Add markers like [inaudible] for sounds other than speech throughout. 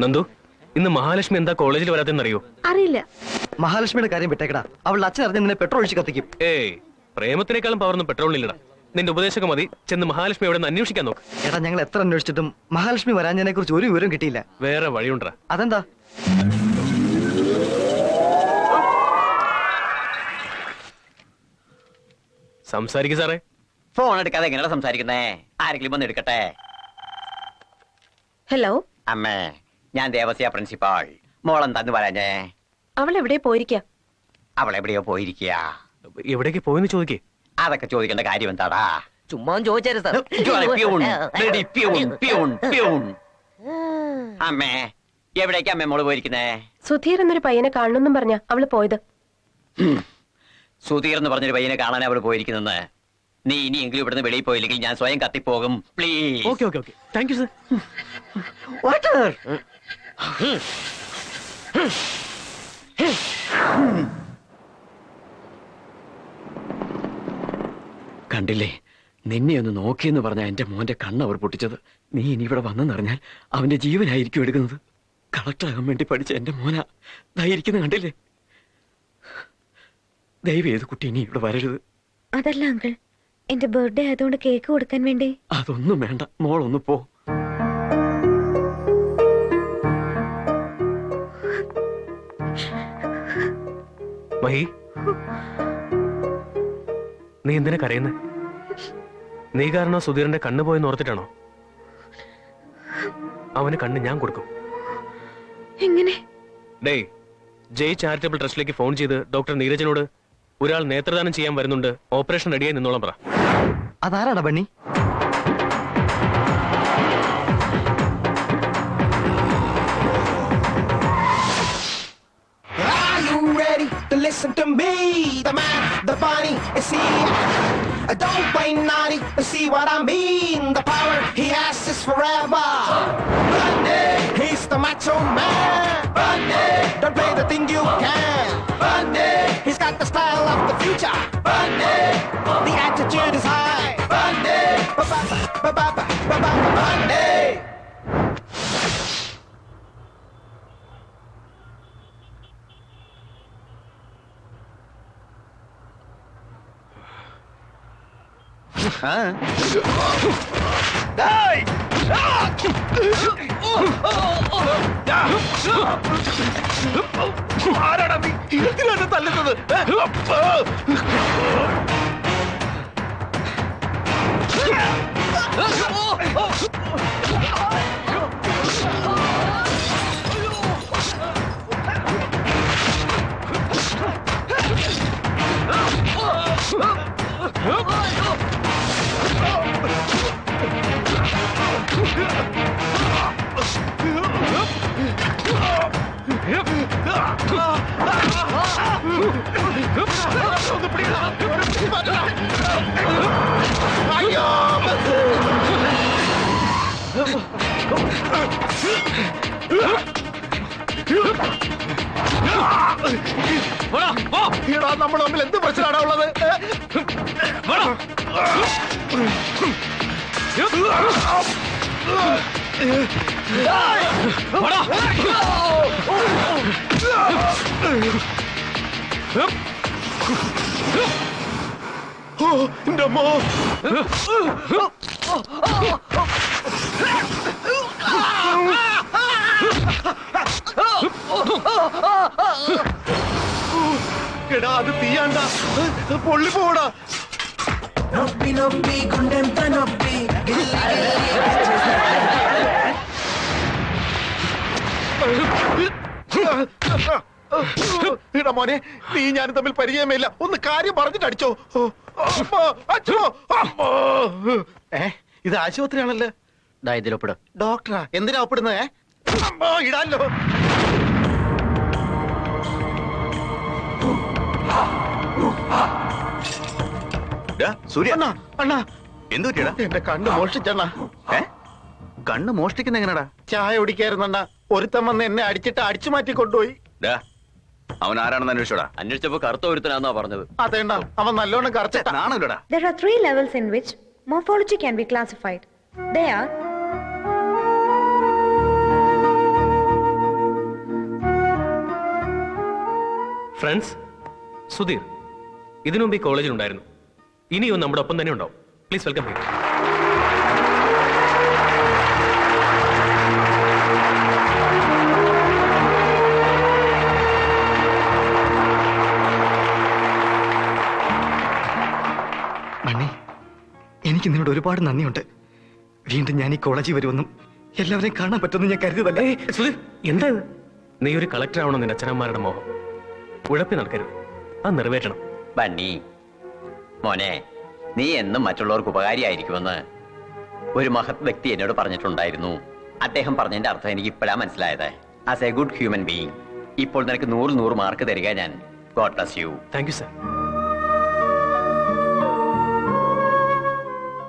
നന്ദു ഇന്ന് മഹാലക്ഷ്മി എന്താ കോളേജിൽ വരാത്തെന്നറിയോ അറിയില്ല. മഹാലക്ഷ്മിയുടെ കാര്യം വിട്ടേക്കടാ. അവളുടെ അച്ഛൻ അറിഞ്ഞ നിന്നെ പെട്രോൾ ഒഴിച്ച് കത്തിക്കും. ഏയ് പ്രേമത്തിനേക്കാളും പവർന്ന് പെട്രോളിനില്ലടാ നിന്റെ ഉപദേശക മതി ചെന്ന് മഹാലക്ഷ്മി എവിടെ നിന്ന് അന്വേഷിക്കാൻ നോക്ക്. എടാ ഞങ്ങൾ എത്ര അന്വേഷിച്ചിട്ടും മഹാലക്ഷ്മി വരാഞ്ഞതിനെ കുറിച്ച് ഒരു വിവരം കിട്ടിയില്ല. വേറെ വഴിയുണ്ടാ അതെന്താ? സംസാരിക്കും സാറേ. ഫോൺ എടുക്കാതെ എങ്ങനെയാ സംസാരിക്കുന്നേ? ആരെങ്കിലും വന്ന് എടുക്കട്ടെ? ഹലോ അമ്മേ. ഞാൻ ദേവസ്യ പ്രിൻസിപ്പാൾ മോളം തന്നു പറഞ്ഞേ അവൾ എവിടെ പോയിരിക്ക അവൾ എവിടെയോ പോയിരിക്കുക എവിടേക്ക് പോയെന്ന് ചോദിക്കേ അതൊക്കെ ചോദിക്കേണ്ട കാര്യം എന്താടാ ചുമ്മാ ചോദിച്ചാരു സാർ ഇതുവാണ് പ്യൂൺ, പ്യൂൺ, പ്യൂൺ, പ്യൂൺ. അമ്മേ എവിടേക്ക് അമ്മേ മോൾ പോയിരിക്കുന്നേ സുധീർ എന്നൊരു പയ്യനെ കാണണമെന്നും പറഞ്ഞ അവൾ പോയത് സുധീർ എന്ന് പറഞ്ഞൊരു പയ്യനെ കാണാൻ അവൾ പോയിരിക്കുന്നെന്ന് നീ ഇനിയെങ്കിലും ഇവിടുന്ന് വെളിയിൽ പോയില്ലെങ്കിൽ ഞാൻ സ്വയം കത്തിപ്പോകും please okay okay okay thank you sir water കണ്ടില്ലേ? നിന്നെ ഒന്ന് നോക്കിയെന്ന് പറഞ്ഞ എന്റെ മോന്റെ കണ്ണ് അവർ പൊട്ടിച്ചത്. നീ ഇനി ഇവിടെ വന്നെന്നറിഞ്ഞാൽ അവന്റെ ജീവനായിരിക്കും എടുക്കുന്നത്. കളക്ടറാകാൻ വേണ്ടി പഠിച്ച എന്റെ മോന. ദായിരിക്കുന്ന കണ്ടില്ലേ? ദൈവം ഏത് കുട്ടി ഇനി ഇവിടെ വരരുത്. അതല്ല അങ്കിൾ. എന്റെ ബർത്ത്ഡേ ആയതുകൊണ്ട് കേക്ക് കൊടുക്കാൻ വേണ്ടി. അതൊന്നും വേണ്ട. മോളൊന്ന് പോ. മഹി നീ എന്തിനാ കരയുന്നേ? നീ കാരണം സുധീറിന്റെ കണ്ണ് പോയെന്ന് ഓർത്തിട്ടാണോ? അവന് കണ്ണ് ഞാൻ കൊടുക്കും. എങ്ങനെ? ഡേയ് ജയ് ചാരിറ്റബിൾ ട്രസ്റ്റിലേക്ക് ഫോൺ ചെയ്ത് ഡോക്ടർ നീരജനോട് ഒരാൾ നേത്രദാനം ചെയ്യാൻ വരുന്നുണ്ട് ഓപ്പറേഷൻ റെഡിയായി നിന്നോളാം പറ. അതാരാടാ Bunny? Listen to me? The man, the bunny, and see. I don't play naughty, see what I mean. The power he has is forever. Bunny, he's the macho man. Bunny, don't play the thing you can. Bunny, he's got the style of the future. Bunny, the attitude is high. ആരാണ് ഇരത്തിലാണ് തല്ലുന്നത് നമ്മൾ തമ്മിൽ എന്ത് പ്രശ്നമാണോ ഉള്ളത്? എന്റെ അമ്മ എടാ അത് തീയാണ്ട. പൊള്ളിപ്പോടാ നൊപ്പി നൊപ്പി കുണ്ടൻ തനൊപ്പി. ഇട മോനെ നീ ഞാൻ തമ്മിൽ പരിചയമേയില്ല. ഒന്ന് കാര്യം പറഞ്ഞിട്ട് അടിച്ചോ. ഏ ഇത് ആശുപത്രിയാണല്ലോ? ഇതിലൊപ്പിട ഡോക്ടറാ എന്തിനാ ഒപ്പിടുന്നത് ഇടാല്ലോ സൂര്യ. അണ്ണാ അണ്ണാ. പറ്റിയടാ? എന്റെ കണ്ണ് മോഷ്ടിച്ചണ്ണാ. കണ്ണ് മോഷ്ടിക്കുന്ന എങ്ങനെടാ? ചായ ഓടിക്കായിരുന്നണ്ണാ ഒരുത്തൻ വന്ന് എന്നെ അടിച്ചിട്ട് അടിച്ചു മാറ്റി കൊണ്ടുപോയി. അവൻ ആരാണെന്ന് അന്വേഷിച്ചോടാ? അന്വേഷിച്ചപ്പോ കറുത്ത ഒരുത്തനാന്നാ പറഞ്ഞത്. അതേണ്ടാ അവൻ നല്ലോണം കറച്ചിട്ടാണല്ലോടാ There are levels in which morphology can be classified. They are friends Sudheer ഇതിനുമുമ്പ് ഈ കോളേജിലുണ്ടായിരുന്നു. ഇനിയും നമ്മുടെ ഒപ്പം തന്നെ ഉണ്ടാവും. പ്ലീസ് വെൽക്കം ഹിം നിന്നോട് ഒരുപാട് നന്ദിയുണ്ട്. വീണ്ടും ഞാൻ ഈ കോളേജിൽ വരുമെന്നും എല്ലാവരെയും കാണാൻ പറ്റുമെന്ന് ഞാൻ കരുതുതല്ലേ സുധീർ എന്താ നീ ഒരു കളക്ടർ ആവണം നിന്റെ അച്ഛനന്മാരുടെ മോഹം. ഉഴപ്പി നടക്കരുത്. അത് നിറവേറ്റണം. ബണ്ണി മോനെ നീ എന്നും മറ്റുള്ളവർക്ക് ഉപകാരിയായിരിക്കുമെന്ന് ഒരു മഹത് വ്യക്തി എന്നോട് പറഞ്ഞിട്ടുണ്ടായിരുന്നു. അദ്ദേഹം പറഞ്ഞതിന്റെ അർത്ഥം എനിക്ക് ഇപ്പോഴാ മനസ്സിലായത്. As a good human being ഇപ്പോൾ നിനക്ക് നൂറ് നൂറ് മാർക്ക് തരിക ഞാൻ god bless you thank you sir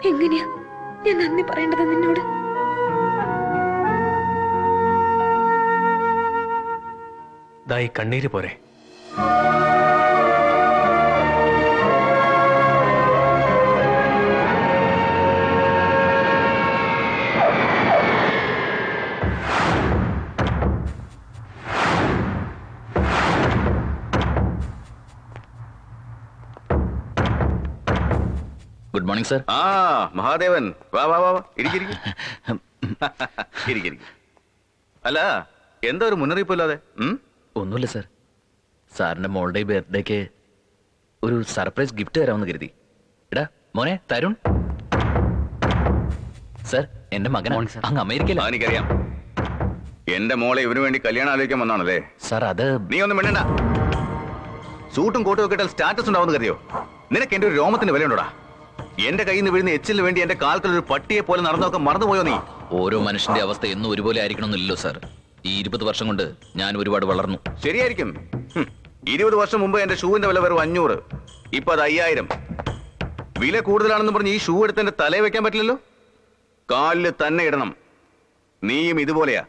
എങ്ങനെയാ? ഞാൻ നന്ദി പറയേണ്ടത് നിന്നോട്. ദായി കണ്ണീര് പോരെ. സർ. ആ മഹാദേവൻ. വാ വാ വാ വാ. ഇരിക്ക്, ഇരിക്ക്. [laughs] ഇരിക്ക്, ഇരിക്ക്. അല്ല എന്താ ഒരു മുന്നറിയിപ്പ് ഇല്ലാതെ? ഒന്നുമില്ല സർ. സാറിന്റെ മോളുടെ ബർത്ത്ഡേക്ക് ഒരു സർപ്രൈസ് ഗിഫ്റ്റ് തരാമെന്ന് കരുതി. എടാ മോനെ തരുൺ. സർ എന്റെ മകൻ അങ്ങ് ആ അമേരിക്കയില എനിക്കറിയാം. എന്റെ മോളെ ഇവന് വേണ്ടി കല്യാണം ആലോചിക്കാൻ വന്നാണല്ലേ? സർ അത് നീ ഒന്നും മിണ്ടണ്ട. സൂട്ടും കോട്ടും ഒക്കെ ഇട്ടാൽ സ്റ്റാറ്റസ് ഉണ്ടാവുന്ന കരുതിയോ? നിനക്ക് എന്റെ ഒരു രോമത്തിന് വിലയുണ്ടോടാ? എന്റെ കയ്യിൽ നിന്ന് വീഴുന്ന എച്ചിൽ വേണ്ടി എന്റെ കാൽക്കൽ ഒരു പട്ടിയെ പോലെ നടന്നൊക്കെ മറന്നുപോയോ നീ? ഓരോ മനുഷ്യന്റെ അവസ്ഥ എന്നും ഒരുപോലെ ആയിരിക്കണമെന്നില്ലല്ലോ സാർ. ഈ ഇരുപത് വർഷം കൊണ്ട് ഞാൻ ഒരുപാട് വളർന്നു. ശരിയായിരിക്കും. ഇരുപത് വർഷം മുമ്പ് എന്റെ ഷൂവിന്റെ വില വെറും അഞ്ഞൂറ്. ഇപ്പൊ അത് അയ്യായിരം. വില കൂടുതലാണെന്ന് പറഞ്ഞ് ഈ ഷൂ എടുത്ത് എന്റെ തലയിൽ വെക്കാൻ പറ്റില്ലല്ലോ? കാലിൽ തന്നെ ഇടണം. നീയും ഇതുപോലെയാ.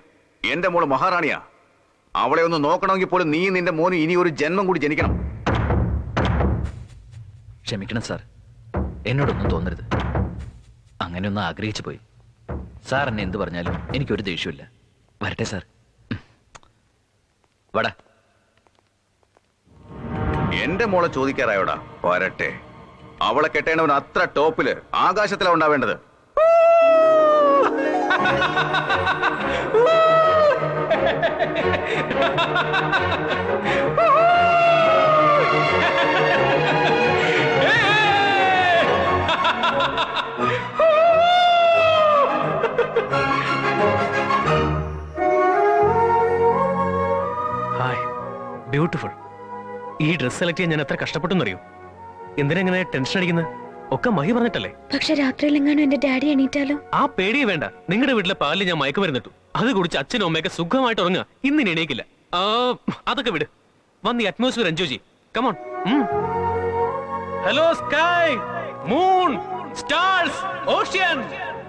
എന്റെ മോൾ മഹാറാണിയാ. അവളെ ഒന്ന് നോക്കണമെങ്കിൽ പോലും നീ നിന്റെ മോന് ഇനി ഒരു ജന്മം കൂടി ജനിക്കണം. ക്ഷമിക്കണം സാർ. എന്നോടൊന്നും തോന്നരുത്. അങ്ങനെയൊന്നും ആഗ്രഹിച്ചു പോയി. സാർ എന്നെ എന്ത് പറഞ്ഞാലും എനിക്കൊരു ദേഷ്യമില്ല വരട്ടെ സാർ. വട. എന്റെ മോളെ ചോദിക്കാറായോടാ. വരട്ടെ. അവളെ കെട്ടേണ്ടവൻ അത്ര ടോപ്പിൽ ആകാശത്തിലാ ഉണ്ടാവേണ്ടത്. ഹായ് [laughs] ബ്യൂട്ടിഫുൾ ഈ ഡ്രസ് സെലക്ട് ചെയ്യാൻ ഞാൻ എത്ര കഷ്ടപ്പെട്ടെന്നറിയോ? എന്തിനെങ്ങനെ ടെൻഷൻ അടിക്കുന്നത് ഒക്കെ മഹി പറഞ്ഞിട്ടല്ലേ? പക്ഷെ രാത്രിയിൽ എങ്ങാനും എന്റെ ഡാഡി എണീറ്റാലോ? ആ പേടിയെ വേണ്ട. നിങ്ങളുടെ വീട്ടിലെ പാലിൽ ഞാൻ മയക്കുമരുന്നിട്ടു അത് കുടിച്ച് അച്ഛനും അമ്മയൊക്കെ സുഖമായിട്ട് ഉറങ്ങുക. ഇന്നിനി എണീക്കില്ല. അതൊക്കെ വിട്. വന്ന് ഈ അറ്റ്മോസ്ഫിയർ എൻജോയ് ചെയ്യും. Come on hello sky moon stars ocean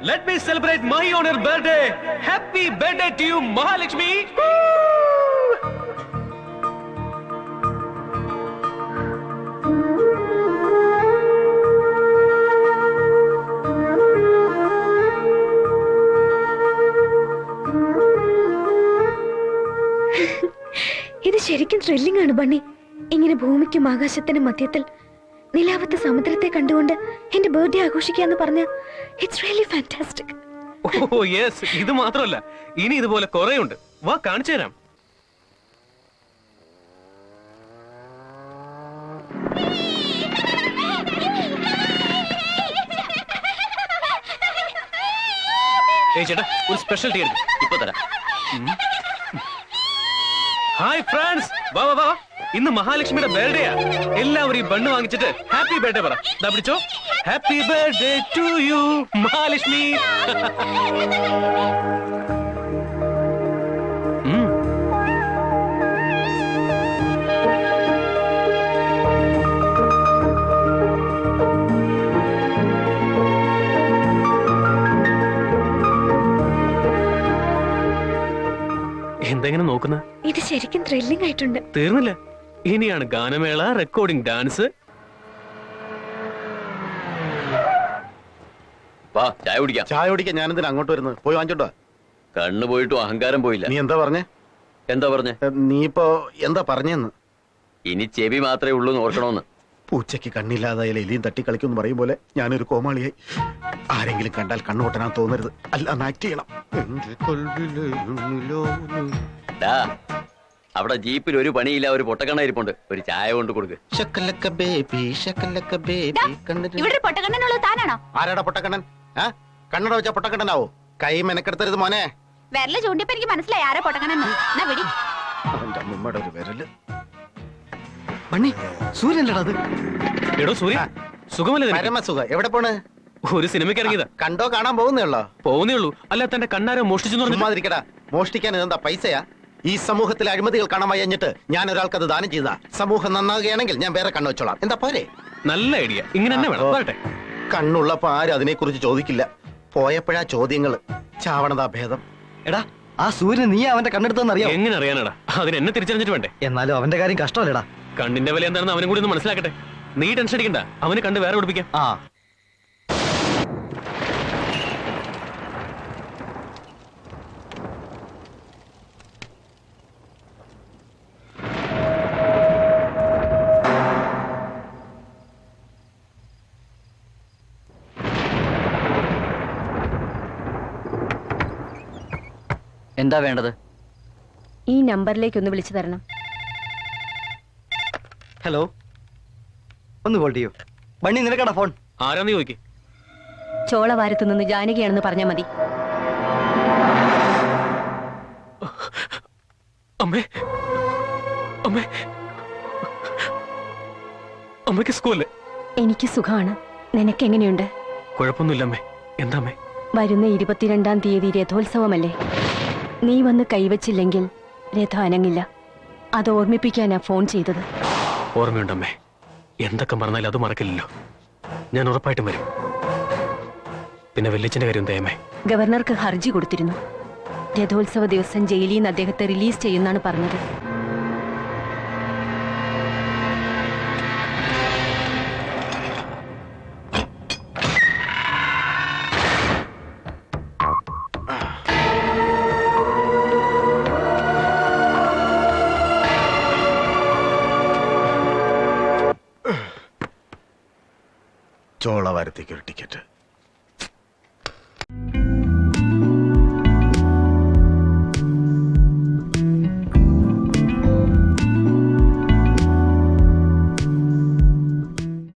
let me celebrate my own your birthday happy birthday to you Mahalakshmi thrilling ആണ് ബണ്ണി. ഇങ്ങനെ ഭൂമിക്കും ആകാശത്തിനും മധ്യത്തിൽ നിലാവത്തെ സമുദ്രത്തെ കണ്ടുകൊണ്ട് എന്റെ ബർത്ത്ഡേ ആഘോഷിക്കുക എന്ന് പറഞ്ഞ it's really fantastic oh yes ഇത് മാത്രമല്ല. ഇനി ഇതുപോലെ കുറെ ഉണ്ട് വാ കാണിച്ചു തരാം. [laughs] ചേട്ടാ ഒരു സ്പെഷ്യൽ ടീ എടുക്കും ഇപ്പൊ തരാം. ഹായ് ഫ്രണ്ട്സ് വാ വാ വാ. ഇന്ന് മഹാലക്ഷ്മിയുടെ ബർത്ത്ഡേയാ എല്ലാവരും ഈ ബണ്ണ് വാങ്ങിച്ചിട്ട് ഹാപ്പി ബർത്ത്ഡേ പറ. ദാ പിടിച്ചോ. Happy birthday to you Mahalakshmi. എന്തെങ്ങനെ നോക്കുന്ന? ഇത് ശരിക്കും ത്രില്ലിംഗ് ആയിട്ടുണ്ട്. തീർന്നില്ല. ഇനിയാണ് ഗാനമേള റെക്കോർഡിംഗ് ഡാൻസ് വാ ചായ കുടിക്കാം. ചായ കുടിക്കാൻ ഞാൻ എന്തിനാ അങ്ങോട്ട് വരുന്നത്? പോയി വാങ്ങിച്ചോട്ടോ കണ്ണു പോയിട്ടും അഹങ്കാരം പോയില്ല. നീ എന്താ പറഞ്ഞേ? എന്താ പറഞ്ഞേ? നീ ഇപ്പോ എന്താ പറഞ്ഞെന്ന്? ഇനി ചെവി മാത്രമേ ഉള്ളൂ എന്ന് ഓർക്കണോന്ന്. പൂച്ചയ്ക്ക് കണ്ണില്ലാതായാൽ എലിയും തട്ടി കളിക്കും പറയും പോലെ ഞാനൊരു കോമാളിയായി. ആരെങ്കിലും കണ്ടാൽ കണ്ണുപൊട്ടനാൻ തോന്നരുത്. അല്ല ആക്ട് ചെയ്യണം. ഡാ അവിടെ ജീപ്പിൽ ഒരു പണിയില്ല ഒരു പൊട്ടക്കണ്ണ ഇരിപ്പുണ്ട് ഒരു ചായ കൊണ്ട് കൊടുക്ക്. ശക്കലക്ക ബേബി ശക്കലക്ക ബേബി കണ്ണിന് ഇവിടെ ഒരു പൊട്ടക്കണ്ണനുള്ളത് താനാണോ? ആരാടാ പൊട്ടക്കണ്ണൻ? ആ? കണ്ണട വെച്ച പൊട്ടക്കണ്ണനാവോ? കൈ മെനക്കെടുത്തരുത് മോനെ. വിരൽ ചൂണ്ടിയപ്പോ എനിക്ക് മനസ്സിലായി ആരാ പൊട്ടക്കണ്ണൻ എന്നാ. വിടി അവന്റെ അമ്മമ്മയുടെ ഒരു വിരൽ. സൂര്യനല്ലടാ അത്. എടോ സൂര്യ സുഖമല്ലേ നിനക്ക്? പരമസുഖ. എവിടെ പോണ്? ഒരു സിനിമയ്ക്ക് ഇറങ്ങിയതാ. കണ്ടോ കാണാൻ പോകുന്നേ ഉള്ളോ? പോകുന്നേ ഉള്ളൂ. അല്ല തന്റെ കണ്ണാരെ മോഷ്ടിച്ചു ചുമ്മാതിരിക്കടാ. മോഷ്ടിക്കാൻ ഇതെന്താ പൈസയാ? ഈ സമൂഹത്തിലെ അഴിമതികൾ കാണാൻ വയഞ്ഞിട്ട് ഞാൻ ഒരാൾക്ക് അത് ദാനം ചെയ്താ. സമൂഹം നന്നാകുകയാണെങ്കിൽ ഞാൻ വേറെ കണ്ണു വെച്ചോളാം എന്താ പോരെ? നല്ല ഐഡിയ. ഇങ്ങനെ തന്നെ വേണം. വരട്ടെ. കണ്ണുള്ളപ്പോ ആരും അതിനെ കുറിച്ച് ചോദിക്കില്ല. പോയപ്പോഴാ ചോദ്യങ്ങൾ ചാവണതാ ഭേദം. എടാ ആ സൂര്യൻ നീ അവന്റെ കണ്ണെടുത്തെന്ന് അറിയാം എങ്ങനെ അറിയാനടാ? അതിന് എന്നെ തിരിച്ചറിഞ്ഞിട്ട് വേണ്ടേ? എന്നാലും അവന്റെ കാര്യം കഷ്ടമല്ലേടാ. കണ്ണിന്റെ വില എന്താണെന്ന് അവനും കൂടി ഒന്ന് മനസ്സിലാക്കട്ടെ. നീ ടെൻഷൻ അടിക്കണ്ട. അവന് കണ്ട് വേറെ പഠിപ്പിക്കാം ആ. എന്താ വേണ്ടത്? ഈ നമ്പറിലേക്ക് ഒന്ന് വിളിച്ചു തരണം. ഹലോ? ഒന്ന് കോൾ ചെയ്യോ. ബണ്ണി നിനക്കടാ ഫോൺ? ആരാന്ന് ചോദിക്കേ? ചോളവാരത്ത് നിന്ന് ജാനകിയാണെന്ന് പറഞ്ഞാൽ മതി. അമ്മേ. അമ്മേ. അമ്മയ്ക്ക് സ്കൂളിൽ. എനിക്ക് സുഖമാണ്. നിനക്ക് എങ്ങനെയുണ്ട് കുഴപ്പമൊന്നുമില്ല അമ്മേ. എന്താ അമ്മേ? വരുന്ന ഇരുപത്തിരണ്ടാം തീയതി രഥോത്സവമല്ലേ? നീ വന്ന് കൈവച്ചില്ലെങ്കിൽ രഥ അനങ്ങില്ല. അത് ഓർമ്മിപ്പിക്കാനാ ഫോൺ ചെയ്തത്. ഓർമ്മയുണ്ടമ്മേ. എന്തൊക്കെ പറഞ്ഞാലും അത് മറക്കില്ലല്ലോ. ഞാൻ ഉറപ്പായിട്ടും വരും. പിന്നെ വെല്ലിച്ചിന്റെ കാര്യം എന്തായമ്മേ? ഗവർണർക്ക് ഹർജി കൊടുത്തിരുന്നു. രഥോത്സവ ദിവസം ജയിലിൽ നിന്ന് അദ്ദേഹത്തെ റിലീസ് ചെയ്യുന്നാണ് പറഞ്ഞത്. ചോളവാരത്തേക്ക് ഒരു ടിക്കറ്റ്